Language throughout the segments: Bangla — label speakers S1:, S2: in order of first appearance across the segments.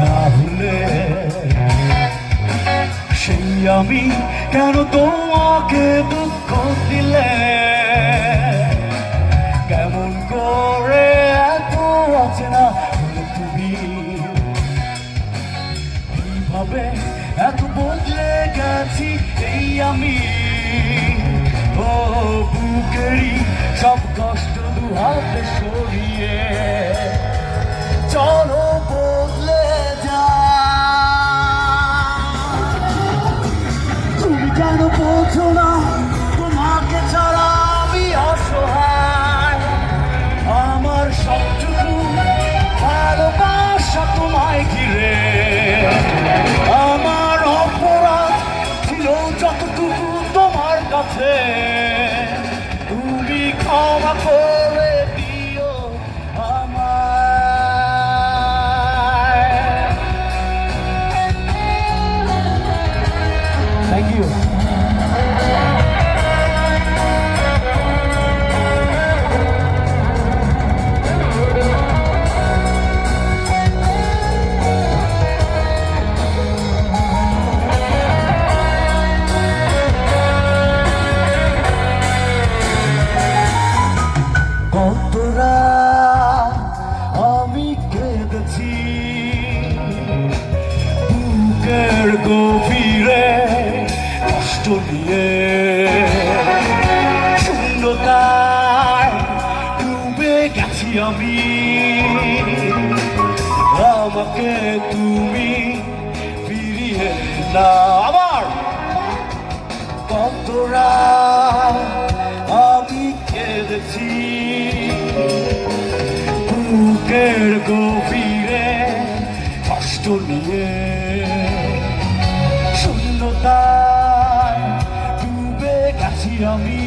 S1: না ভুলে সেই আমি কেন তোমাকে দুঃখ দিলে? কেমন করে এত অচেনা তুমি? কীভাবে এত বদলে গেছি এই আমি? ও, বুকেরই সব কষ্ট দুহাতে সরিয়ে চল কেন পৌঁছো না, তোমাকে ছাড়া আমি অসহায়। আমার সবটুকু ভালোবাসা তোমায় ঘিরে। আমার অপরাধ ছিল যতটুকু তোমার কাছে। কষ্ট নিয়ে শূন্যতায় ডুবে গেছি আমি। আমাকে তুমি ফিরিয়ে না আবার কতরা আমি কেঁদেছি বুকের গভীরে কষ্ট নিয়ে শূন্যতায় ডুবে গেছি আমি।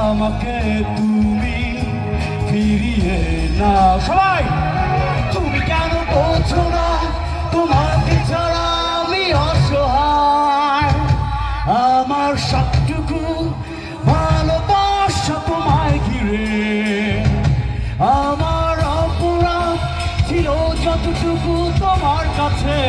S1: আমাকে তুমি ফিরিয়ে না সবাই! তুমি কেন বলছো না? তোমাকে ছাড়া আমি অসহায়। আমার সবটুকু ভালোবাসা তোমায় ঘিরে। আমার অপরাধ ছিল যতটুকু তোমার কাছে।